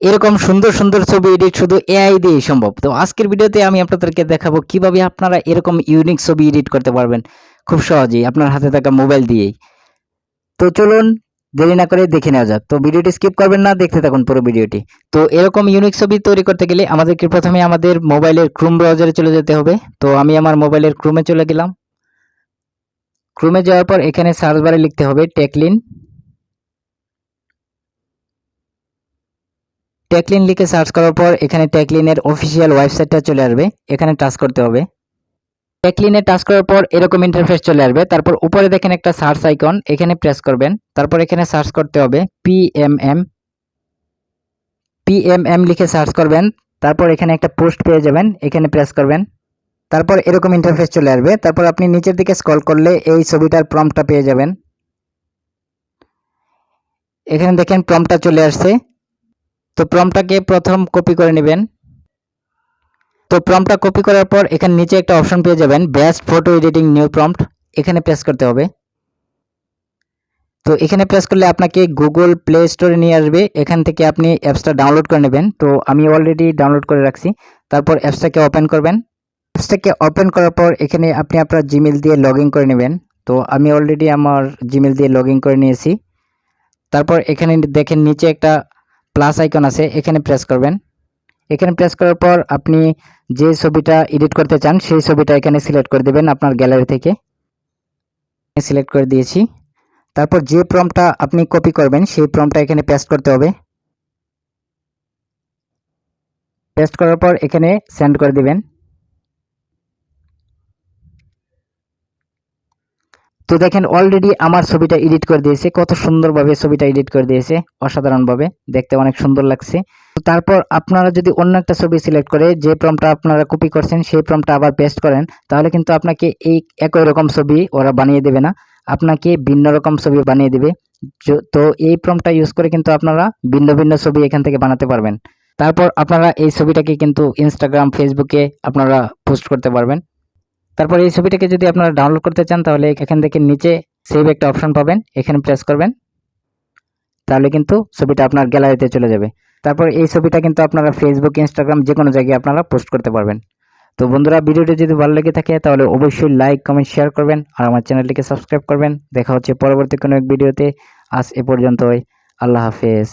এরকম সুন্দর সুন্দর ছবি এডিট শুধু এআই দিয়েই সম্ভব। তো আজকের ভিডিওতে আমি আপনাদেরকে দেখাবো কীভাবে আপনারা এরকম ইউনিক ছবি এডিট করতে পারবেন। খুব সহজেই আপনার হাতে থাকা মোবাইল দিয়েই। তো চলুন, দেরি না করে দেখে নেওয়া যাক। তো ভিডিওটি স্কিপ করবেন না, দেখতে থাকুন পুরো ভিডিওটি। তো এরকম ইউনিক ছবি তৈরি করতে গেলে আমাদেরকে প্রথমে আমাদের মোবাইলের ক্রোম ব্রাউজারে চলে যেতে হবে। তো আমি আমার মোবাইলের ক্রোমে চলে গেলাম। ক্রোমে যাওয়ার পর এখানে সার্চ বারে লিখতে হবে টেকলিন টেকলিন লিখে সার্চ করার পর এখানে টেকলিনের অফিসিয়াল ওয়েবসাইটটা চলে আসবে। এখানে টাচ করতে হবে। টেকলিনে টাচ করার পর এরকম ইন্টারফেস চলে আসবে। তারপর উপরে দেখেন একটা সার্চ আইকন এখানে প্রেস করবেন। তারপর এখানে সার্চ করতে হবে পিএমএম পিএমএম লিখে সার্চ করবেন। তারপর এখানে একটা পোস্ট পেয়ে যাবেন। এখানে প্রেস করবেন। তারপর এরকম ইন্টারফেস চলে আসবে। তারপর আপনি নিচের দিকে স্ক্রল করলে এই ছবিটার প্রম্পটটা পেয়ে যাবেন। এখানে দেখেন প্রম্পটটা চলে আসছে। তো প্রম্পটটাকে প্রথম কপি করে নেবেন। তো প্রম্পটটা কপি করার পর এখানে নিচে একটা অপশন পেয়ে যাবেন best photo editing new prompt এখানে প্রেস করতে হবে। তো এখানে প্রেস করলে আপনাকে গুগল প্লে স্টোরে নিয়ে আসবে। এখান থেকে আপনি অ্যাপসটা ডাউনলোড করে নেবেন। তো আমি অলরেডি ডাউনলোড করে রাখছি। তারপর অ্যাপসটাকে ওপেন করবেন। অ্যাপসটাকে ওপেন করার পর এখানে আপনি আপনার জিমেল দিয়ে লগ করে নেবেন। তো আমি অলরেডি আমার জিমেল দিয়ে লগ করে নিয়েছি। তারপর এখানে দেখেন নিচে একটা প্লাস আইকন আছে, এখানে প্রেস করবেন। এখানে প্রেস করার পর আপনি যে ছবিটা এডিট করতে চান, সেই ছবিটা এখানে সিলেক্ট করে দেবেন আপনার গ্যালারি থেকে। সিলেক্ট করে দিয়েছি। তারপর যে প্রমটা আপনি কপি করবেন, সেই প্রমটা এখানে পেস্ট করতে হবে। পেস্ট করার পর এখানে সেন্ড করে দিবেন। তো দেখেন অলরেডি আমার ছবিটা এডিট করে দিয়েছে। কত সুন্দরভাবে ছবিটা এডিট করে দিয়েছে। অসাধারণভাবে দেখতে অনেক সুন্দর লাগছে। তো তারপর আপনারা যদি অন্য একটা ছবি সিলেক্ট করে, যে প্রমটা আপনারা কপি করছেন, সেই প্রমটা আবার পেস্ট করেন, তাহলে কিন্তু আপনাকে এই একই রকম ছবি ওরা বানিয়ে দেবে না। আপনাকে ভিন্ন রকম ছবি বানিয়ে দেবে। তো এই প্রমটা ইউজ করে কিন্তু আপনারা ভিন্ন ভিন্ন ছবি এখান থেকে বানাতে পারবেন। তারপর আপনারা এই ছবিটাকে কিন্তু ইনস্টাগ্রাম ফেসবুকে আপনারা পোস্ট করতে পারবেন। তারপর এই ছবিটাকে যদি আপনারা ডাউনলোড করতে চান, তাহলে এখান থেকে নিচে সেভ একটা অপশন পাবেন। এখানে প্রেস করবেন। তাহলে কিন্তু ছবিটা আপনার গ্যালারিতে চলে যাবে। তারপর এই ছবিটা কিন্তু আপনারা ফেসবুক ইনস্টাগ্রাম যে কোনো জায়গায় আপনারা পোস্ট করতে পারবেন। তো বন্ধুরা, ভিডিওটি যদি ভালো লেগে থাকে, তাহলে অবশ্যই লাইক কমেন্ট শেয়ার করবেন আর আমার চ্যানেলটিকে সাবস্ক্রাইব করবেন। দেখা হচ্ছে পরবর্তী কোনো এক ভিডিওতে। আজ এ পর্যন্তই। আল্লাহ হাফেজ।